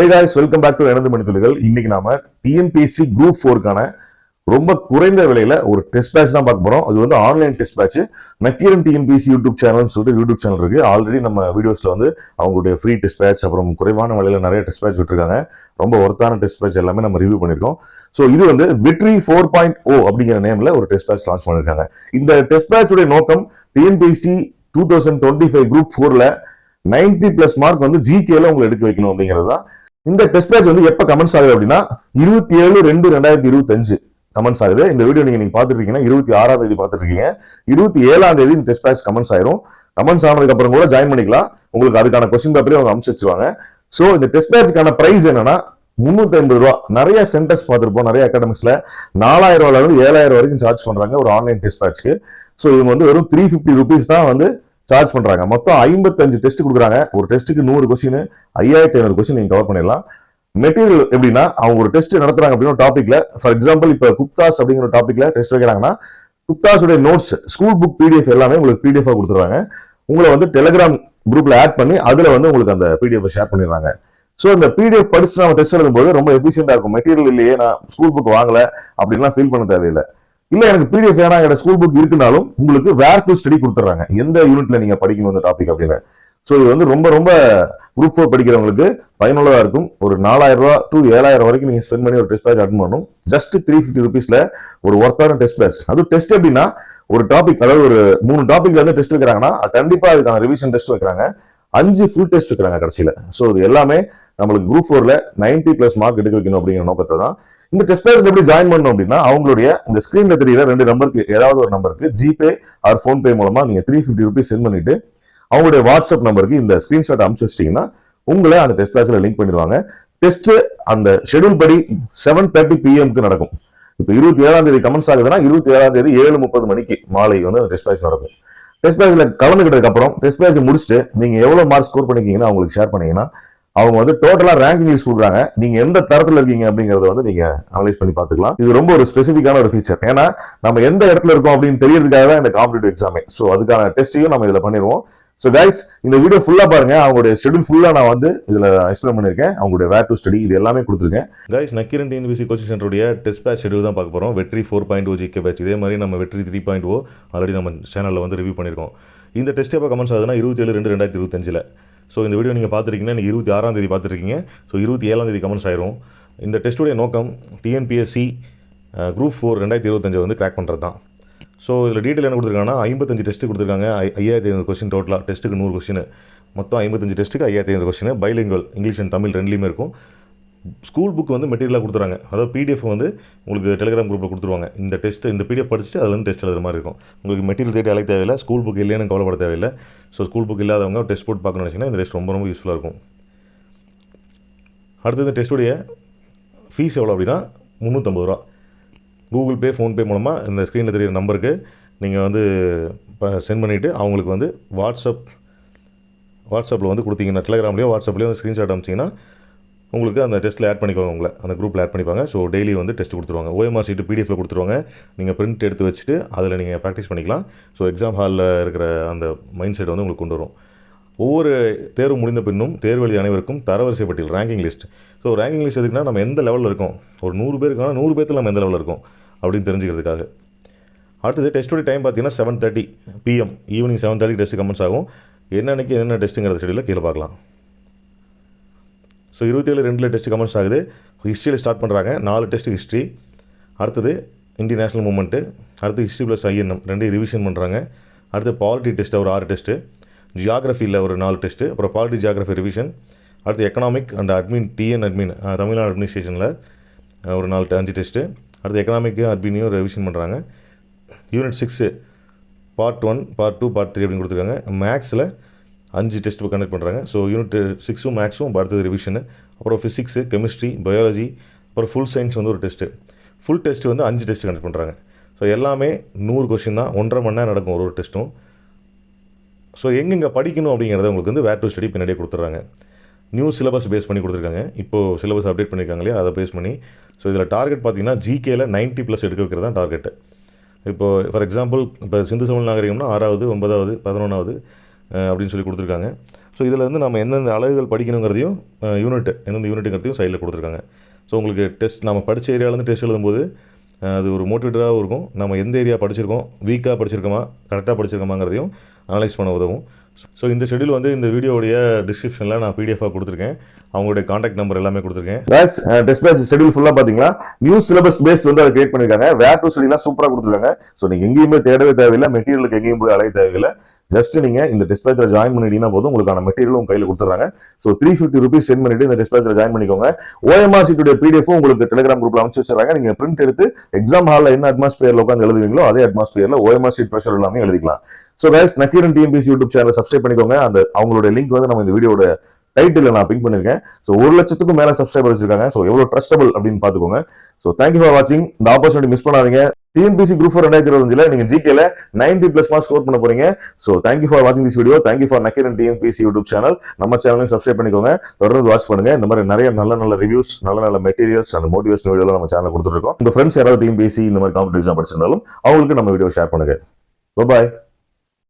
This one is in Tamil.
Hey guys welcome back to எனது மனிதர்கள் இன்னைக்கு நாம டிஎன்பிஎஸ்சி குரூப் ஃபோருக்கான ரொம்ப குறைந்த விலையில ஒரு டெஸ்ட் பேட்ச் தான் பார்க்க போறோம். அது வந்து online test batch Nakkeeran TNPSC YouTube சேனல்னு சொல்லிட்டு யூடியூப் சேனல் இருக்கு. ஆல்ரெடி நம்ம வீடியோஸ்ல வந்து அவங்களுடைய ஃப்ரீ டெஸ்ட் பேட்ச் அப்புறம் குறைவான விலையில நிறைய டெஸ்ட் பேட்ச் விட்டுருக்காங்க. ரொம்ப ஒர்த்தான டெஸ்ட் பேட்ச் எல்லாமே நம்ம ரிவ்யூ பண்ணிருக்கோம் ஸோ இது வந்து விட்ரி ஃபோர் பாயிண்ட் ஓ அப்படிங்கிற நேம்ல ஒரு டெஸ்ட் பேட்ச் லான்ச் பண்ணிருக்காங்க இந்த டெஸ்ட் பேட்சுடைய நோக்கம் TNPSC two thousand twenty five group ஃபோர்ல நைன்டி பிளஸ் மார்க் வந்து ஜிகேல உங்களை எடுக்க வைக்கணும் அப்படிங்கிறது தான். இந்த டெஸ்ட் பேட்ச் வந்து எப்போ கமெண்ட்ஸ் ஆகுது அப்படின்னா இருபத்தி ஏழு ரெண்டு ரெண்டாயிரத்தி இருபத்தஞ்சு கமெண்ட்ஸ் ஆகுது. இந்த வீடியோ நீங்க நீங்க பாத்துட்டு இருக்கீங்கன்னா இருபத்தி ஆறாம் தேதி பாத்துட்டு இருக்கீங்க இருபத்தி ஏழாம் தேதி இந்த டெஸ்ட் பேட்ச் கமெண்ட்ஸ் ஆயிரும். கமெண்ட்ஸ் ஆனதுக்கு அப்புறம் கூட ஜாயின் பண்ணிக்கலாம். உங்களுக்கு அதுக்கான கொஸ்டின் பேப்பரே அவங்க அமுச்சு வச்சிருவாங்க. சோ இந்த டெஸ்ட் பேட்ச்க்கான பிரைஸ் என்னன்னா முந்நூத்தி ஐம்பது ரூபா. நிறைய சென்டர்ஸ் பார்த்துருப்போம். நிறைய அகாடமிக்ஸ்ல நாலாயிரம் ரூபாயில இருந்து ஏழாயிரம் வரைக்கும் சார்ஜ் பண்றாங்க ஒரு ஆன்லைன் டெஸ்ட் பேட்ச்க்கு ஸோ இவங்க வந்து வெறும் த்ரீ ஃபிஃப்டி ருபீஸ் தான் வந்து சார்ஜ் பண்ணுறாங்க மொத்தம் ஐம்பத்தஞ்சு டெஸ்ட் கொடுக்குறாங்க. ஒரு டெஸ்ட்டுக்கு நூறு கொஸ்டின் ஐயாயிரத்தி ஐநூறு கொஸ்டின் நீங்கள் கவர் பண்ணிடலாம். மெட்டீரியல் எப்படின்னா அவங்க ஒரு டெஸ்ட் நடத்துறாங்க அப்படின்னு டாப்பிக்ல ஃபார் எக்ஸாம்பிள் இப்போ குப்தாஸ் அப்படிங்கிற டாப்பிக்ல டெஸ்ட் வைக்கிறாங்கன்னா குப்தாஸுடைய நோட்ஸ் ஸ்கூல் புக் பிடிஎஃப் எல்லாமே உங்களுக்கு பிடிஎஃபாக கொடுத்துருவாங்க உங்களை வந்து டெலிகிராம் குரூப்ல ஆட் பண்ணி அதுல வந்து உங்களுக்கு அந்த பிடிஎஃப் ஷேர் பண்ணிடுறாங்க. ஸோ இந்த பிடிஎஃப் படிச்சு நம்ம டெஸ்ட் எழுதும்போது ரொம்ப எஃபிஷியண்டாக இருக்கும். மெட்டீரியல் இல்லையே நான் ஸ்கூல் புக் வாங்கல அப்படின்லாம் ஃபீல் பண்ண தேவையில்லை. இல்லை எனக்கு பிடிஎஃப் வேணா என்னோட ஸ்கூல் புக் இருக்குனாலும் உங்களுக்கு வேர் டு ஸ்டடி கொடுத்துறாங்க எந்த யூனிட்ல நீங்க படிக்கணும் இந்த டாபிக் அப்படின்னு. ஸோ இது வந்து ரொம்ப ரொம்ப குரூப் ஃபோர் படிக்கிறவங்களுக்கு பயனுள்ளதாக இருக்கும். ஒரு நாலாயிரம் ரூபா டு ஏழாயிரம் வரைக்கும் நீங்க ஸ்பெண்ட் பண்ணி ஒரு டெஸ்ட் பேட்ச் அட்டன் பண்ணணும். ஜஸ்ட் த்ரீ ஃபிஃப்டி ருபீஸ்ல ஒரு ஒர்த்தான டெஸ்ட் பேட்ச் அதுவும் டெஸ்ட் எப்படின்னா ஒரு டாபிக் அதாவது ஒரு மூணு டாபிக்ல இருந்து டெஸ்ட் வைக்கிறாங்கன்னா அது கண்டிப்பா அதுக்கான ரிவிஷன் டெஸ்ட் வைக்கிறாங்க. அஞ்சு ஃபுல் டெஸ்ட் வைக்கிறாங்க கடைசியில. ஸோ இது எல்லாமே நம்மளுக்கு குரூப் ஃபோர்ல நைன்டி ப்ளஸ் மார்க் எடுக்க வைக்கணும் அப்படிங்கிற நோக்கத்தை தான். இந்த டெஸ்ட் பேஜ் எப்படி ஜாயின் பண்ணணும் அப்படின்னா அவங்களுடைய இந்த ஸ்க்ரீனில் தெரியல ரெண்டு நம்பருக்கு ஏதாவது ஒரு நம்பருக்கு ஜிபே ஆர் ஃபோன்பே மூலமா நீங்க த்ரீ ஃபிஃப்டி ருபீஸ் சென்ட் பண்ணிட்டு அவங்களுடைய வாட்ஸ்அப் நம்பருக்கு இந்த ஸ்க்ரீன்ஷாட் அனுப்பிச்சு வச்சிட்டிங்கன்னா உங்களை அந்த டெஸ்ட் பேட்ச்ல லிங்க் பண்ணிடுவாங்க. டெஸ்ட் அந்த ஷெடியூல் படி செவன் தேர்ட்டி பிஎம்க்கு நடக்கும். இப்போ இருபத்தி ஏழாம் தேதி கமெண்ட்ஸ் ஆகுதுன்னா இருபத்தி ஏழாம் தேதி ஏழு முப்பது மணிக்கு மாலை வந்து டெஸ்ட் பேட்ச் நடக்கும். டெஸ்ட் பேட்ச்ல கலந்துக்கிட்டதுக்கப்புறம் டெஸ்ட் பேட்ச் முடிச்சுட்டு நீங்க எவ்வளவு மார்க் ஸ்கோர் பண்ணிக்கிங்கன்னா அவங்களுக்கு ஷேர் பண்ணீங்கன்னா அவங்க வந்து டோட்டலா ரேங்கிங் லிஸ்ட் கொடுக்குறாங்க. நீங்க எந்த தரத்துல இருக்கீங்க அப்படிங்கறத வந்து நீங்க அனலைஸ் பண்ணி பாத்துக்கலாம் இது ரொம்ப ஒரு ஸ்பெசிபிக்கான ஒரு ஃபீச்சர் ஏன்னா நம்ம எந்த இடத்துல இருக்கோம் அப்படின்னு தெரியறதுக்காக தான் இந்த காம்படிட்டிவ் எக்ஸாமே ஸோ அதுக்கான டெஸ்ட்டையும் நம்ம இதுல பண்ணிடுவோம். ஸோ கைஸ் இந்த வீடியோ ஃபுல்லாக பாருங்க. அவங்களுடைய ஷெடியூல் ஃபுல்லாக நான் வந்து இதில் எக்ஸ்பிளைன் பண்ணிருக்கேன் அவங்களுடைய வேர் டு ஸ்டடி இது எல்லாமே கொடுத்துருக்கேன். கைஸ் நக்கீரன் டிஎன்பிசி கோச்சிங் சென்டருடைய டெஸ்ட் பேட்ச் ஷெடியூல் தான் பார்க்க போகிறோம் வெற்றி four point O GK batch இதே மாதிரி நம்ம வெற்றி த்ரீ பாயிண்ட் ஓ ஆல்ரெடி நம்ம சேனலில் வந்து ரிவ்யூ பண்ணிருக்கோம் இந்த டெஸ்ட் எப்போ கமெண்ட்ஸ் ஆகுதுன்னா இருபத்தி ஏழு ரெண்டு ரெண்டாயிரத்தி இருபத்தஞ்சில் ஸோ இந்த வீடியோ நீங்கள் பார்த்துருக்கீங்கன்னா நீங்கள் இருபத்தி ஆறாம் தேதி பார்த்துருக்கீங்க. ஸோ இருபத்தி ஏழாம் தேதி கமெண்ட்ஸ் ஆயிரும். இந்த டெஸ்ட்டுடைய நோக்கம் டிஎன்பிஎஸ்சி குரூப் ஃபோர் ரெண்டாயிரத்தி இருபத்தஞ்சை வந்து கிராக் பண்ணுறது தான் ஸோ இதில் டீட்டெயில் என்ன கொடுத்துருக்காங்கன்னா ஐம்பத்தஞ்சு டெஸ்ட் கொடுத்துருக்காங்க. ஐ- ஐயாயிரத்தி ஐநூறு கொஸ்டின் டோட்டலாக டெஸ்ட்டுக்கு நூறு கொஸ்டின் மொத்தம் ஐம்பத்தஞ்சு டெஸ்ட்டுக்கு ஐயாயிரத்தி ஐநூறு question bilingual English and Tamil ரெண்டுலேயுமே இருக்கும். ஸ்கூல் புக் வந்து மெட்டீரியலாக கொடுத்துறாங்க. அதாவது பிடிஎஃப் வந்து உங்களுக்கு டெலிகிராம் குரூப்பில் கொடுத்துருவாங்க. இந்த டெஸ்ட் இந்த பிடிஎஃப் படிச்சுட்டு அதுலேருந்து டெஸ்ட் எழுதுற மாதிரி இருக்கும். உங்களுக்கு மெட்டீரியல் தேடி அழைக்க தேவையில்லை. ஸ்கூல் புக் இல்லைன்னு கவலைப்பட தேவையில்லை. ஸோ ஸ்கூல் புக் இல்லாதவங்க டெஸ்ட் போட்டு பார்க்கணும்னு நினச்சிங்கன்னா இந்த டெஸ்ட் ரொம்ப ரொம்ப யூஸ்ஃபுல்லாக இருக்கும். அடுத்தது இந்த டெஸ்ட்டுடைய ஃபீஸ் எவ்வளோ அப்படின்னா முந்நூற்றம்பது ரூபா. கூகுள் பே ஃபோன்பே மூலமாக இந்த ஸ்க்ரீனில் தெரியிற நம்பருக்கு நீங்கள் வந்து சென்ட் பண்ணிவிட்டு அவங்களுக்கு வந்து வாட்ஸ்அப் வாட்ஸ்அப்பில் வந்து கொடுத்தீங்கன்னா டெலிகிராம்லேயோ வாட்ஸ்அப்லேயோ வந்து ஸ்க்ரீன்ஷாட் அனுப்பிச்சிங்கன்னா உங்களுக்கு அந்த டெஸ்ட்டில் ஆட் பண்ணிக்குவாங்க உங்களை. அந்த குரூப்பில் ஆட் பண்ணிப்பாங்க. ஸோ டெய்லி வந்து டெஸ்ட் கொடுத்துருவாங்க. ஓஎம்ஆர் சீட்டு பிடிஎஃப்ல கொடுத்துருவாங்க. நீங்கள் பிரிண்ட் எடுத்து வச்சுட்டு அதில் நீங்கள் ப்ராக்டிஸ் பண்ணிக்கலாம். ஸோ எக்ஸாம் ஹாலில் இருக்கிற அந்த மைண்ட் செட் வந்து உங்களுக்கு கொண்டு வரும். ஒவ்வொரு தேர்வு முடிந்த பின்னும் தேர்வு எழுதிய அனைவருக்கும் தரவரிசை பட்டியல் ranking list so ranking list எதுக்குன்னா நம்ம எந்த லெவலில் இருக்கோம்? ஒரு நூறு பேருக்கான நூறு பேர்த்தில் நம்ம எந்த லெவலில் இருக்கோம்? அப்படின்னு தெரிஞ்சுக்கிறதுக்காக. அடுத்தது டெஸ்ட்டோட டைம் பார்த்தீங்கன்னா seven thirty PM evening seven thirty test commence ஆகும். என்னன்னைக்கு என்னென்ன டெஸ்ட்டுங்கிற ஷெடியூலில் கீழே பார்க்கலாம். ஸோ இருபத்தி ஏழு ரெண்டில் டெஸ்ட் கமெண்ட்ஸ் ஆகுது. ஹிஸ்ட்ரியில் ஸ்டார்ட் பண்ணுறாங்க நாலு டெஸ்ட் ஹிஸ்ட்ரி அடுத்தது இந்தியன் நேஷனல் மூமெண்ட்டு அடுத்து ஹிஸ்ட்ரி ப்ளஸ் ஐஎன்எம் ரெண்டையும் ரிவிஷன் பண்ணுறாங்க அடுத்து பாலிட்டி டெஸ்ட்டு ஒரு ஆறு டெஸ்ட்டு ஜியாகிரஃபியில் ஒரு நாலு டெஸ்ட்டு அப்புறம் பாலிட்டி ஜியாகிரஃபி ரிவிஷன் அடுத்து economic and admin TN admin Tamil Nadu அட்மினிஸ்ட்ரேஷனில் ஒரு நாலு அஞ்சு டெஸ்ட்டு அடுத்து எக்கனாமிக்கு அட்மினியும் ரிவிஷன் பண்ணுறாங்க unit six part one part two part three அப்படின்னு கொடுத்துருக்காங்க. மேக்ஸில் அஞ்சு டெஸ்ட் கண்டக்ட் பண்ணுறாங்க ஸோ யூனிட் சிக்ஸும் மேக்ஸும் அடுத்தது ரிவிஷனு அப்புறம் ஃபிசிக்ஸு கெமிஸ்ட்ரி பயாலஜி அப்புறம் ஃபுல் சயின்ஸ் வந்து ஒரு டெஸ்ட்டு ஃபுல் டெஸ்ட் வந்து அஞ்சு டெஸ்ட் கண்டக்ட் பண்ணுறாங்க ஸோ எல்லாமே நூறு கொஷின் தான். ஒன்றரை மணி நேரம் நடக்கும் ஒரு ஒரு டெஸ்ட்டும் ஸோ எங்கெங்கே படிக்கணும் அப்படிங்கிறத உங்களுக்கு வந்து வேர் டு ஸ்டடி பின்னாடியே கொடுத்துட்றாங்க. நியூ சிலபஸ் பேஸ் பண்ணி கொடுத்துருக்காங்க. இப்போது சிலபஸ் அப்டேட் பண்ணியிருக்காங்க இல்லையா? அதை பேஸ் பண்ணி. ஸோ இதில் டார்கெட் பார்த்தீங்கன்னா ஜிகேயில் நைன்ட்டி ப்ளஸ் எடுக்க வைக்கிறது தான் டார்கெட்டு இப்போது ஃபார் எக்ஸாம்பிள் இப்போ சிந்து சமூக நாகரிகம்னா ஆறாவது ஒன்பதாவது பதினொன்றாவது அப்படின்னு சொல்லி கொடுத்துருக்காங்க. ஸோ இதில் வந்து நம்ம எந்தெந்த அழகுகள் படிக்கணுங்கிறதையும் யூனிட் எந்தெந்த யூனிட்டுங்கிறதையும் சைடில் கொடுத்துருக்காங்க. ஸோ உங்களுக்கு டெஸ்ட் நம்ம படித்த ஏரியாவிலேருந்து டெஸ்ட் எழுதும்போது அது ஒரு மோட்டிவேட்டடாகவும் இருக்கும். நம்ம எந்த ஏரியா படிச்சிருக்கோம்? வீக்காக படிச்சிருக்கோமா? கரெக்டாக படிச்சிருக்கோமாங்கிறதையும் அனலைஸ் பண்ண உதவும். ஸோ இந்த ஷெடியூல் வந்து இந்த வீடியோடைய டிஸ்கிரிப்ஷனில் நான் பிடிஎஃபாக கொடுத்துருக்கேன். அவங்களுடைய காண்டாக்ட் நம்பர் எல்லாமே கொடுத்துருக்கேன். கேஸ் டெஸ்ட் பேட்ச் ஷெடியூல் ஃபுல்லாக பார்த்தீங்கன்னா நியூ சிலபஸ் பேஸ்ட் வந்து அதை கிரியேட் பண்ணியிருக்காங்க வேர் டூ ஸ்டடிலாம் சூப்பராக கொடுத்துருக்காங்க. ஸோ நீங்கள் எங்கேயுமே தேடவே தேவையில்லை. மெட்டீரியலுக்கு எங்கேயும் போய் அலைய தேவையில்லை. ஜஸ்ட் நீங்கள் இந்த டெஸ்ட் ஜாயின் பண்ணிட்டீங்கன்னா போதும் உங்களுக்கான மெட்டீரியல் உங்கள் கையில் கொடுத்துறாங்க so three fifty rupees send பண்ணிட்டு இந்த டெஸ்ட் ஜாயின் பண்ணிக்கோங்க. ஓஎம்ஆர் சீட்டுடைய பிடிஎஃப் உங்களுக்கு டெலிகிராம் குரூப்பில் அமைச்சு வச்சிருக்காங்க நீங்கள் பிரிண்ட் எடுத்து எக்ஸாம் ஹாலில் என்ன அட்மாஸ்பியரில் உட்காந்து எழுதுவீங்களோ அதே அட்மாஸ்பியர்ல ஓஎம்ஆர் சீட் ப்ரெஷர் எல்லாமே எழுதிக்கலாம். So guys Nakkeeran TNPSC YouTube channel subscribe பண்ணிக்கோங்க. அந்த அவங்களுடைய லிங்க் வந்து நம்ம இந்த வீடியோட டைட்டில் நான் பிங்க் பண்ணிருக்கேன். ஸோ ஒரு லட்சத்துக்கும் மேல சப்ஸ்கிரைபர் வச்சிருக்காங்க ஸோ எவ்வளோ ட்ரஸ்டபிள் அப்படின்னு பார்த்துக்கோங்க. ஸோ தேங்க்யூ ஃபார் வாட்சிங் இந்த ஆப்பர்ச்சுனிட்டி மிஸ் பண்ணாதீங்க. டிஎன்பிசி குரூப் ஃபோர் ரெண்டாயிரத்தி இருபத்தஞ்சில் நீங்கள் ஜிகேல நைன்டி பிளஸ் மார்க் ஸ்கோர் பண்ண போறீங்க. ஸோ தேங்க்யூ ஃபார் வாட்சிங் this video thank you for Nakkeeran TNPSC YouTube channel நம்ம சேனலையும் சப்ஸ்கிரைப் பண்ணிக்கோங்க. தொடர்ந்து வாட்ச் பண்ணுங்க. இந்த மாதிரி நிறைய நல்ல நல்ல ரிவ்யூஸ் நல்ல நல்ல மெட்டீரியல்ஸ் அண்ட் மோட்டிவேஷன் வீடியோ நம்ம சேனல் கொடுத்துருக்கோம் உங்கள் ஃப்ரெண்ட்ஸ் யாராவது டிஎன்பிசி இந்த மாதிரி காம்படிஷன் படிச்சிருந்தாலும் அவங்களுக்கு நம்ம வீடியோ ஷேர் பண்ணுங்க. பாய்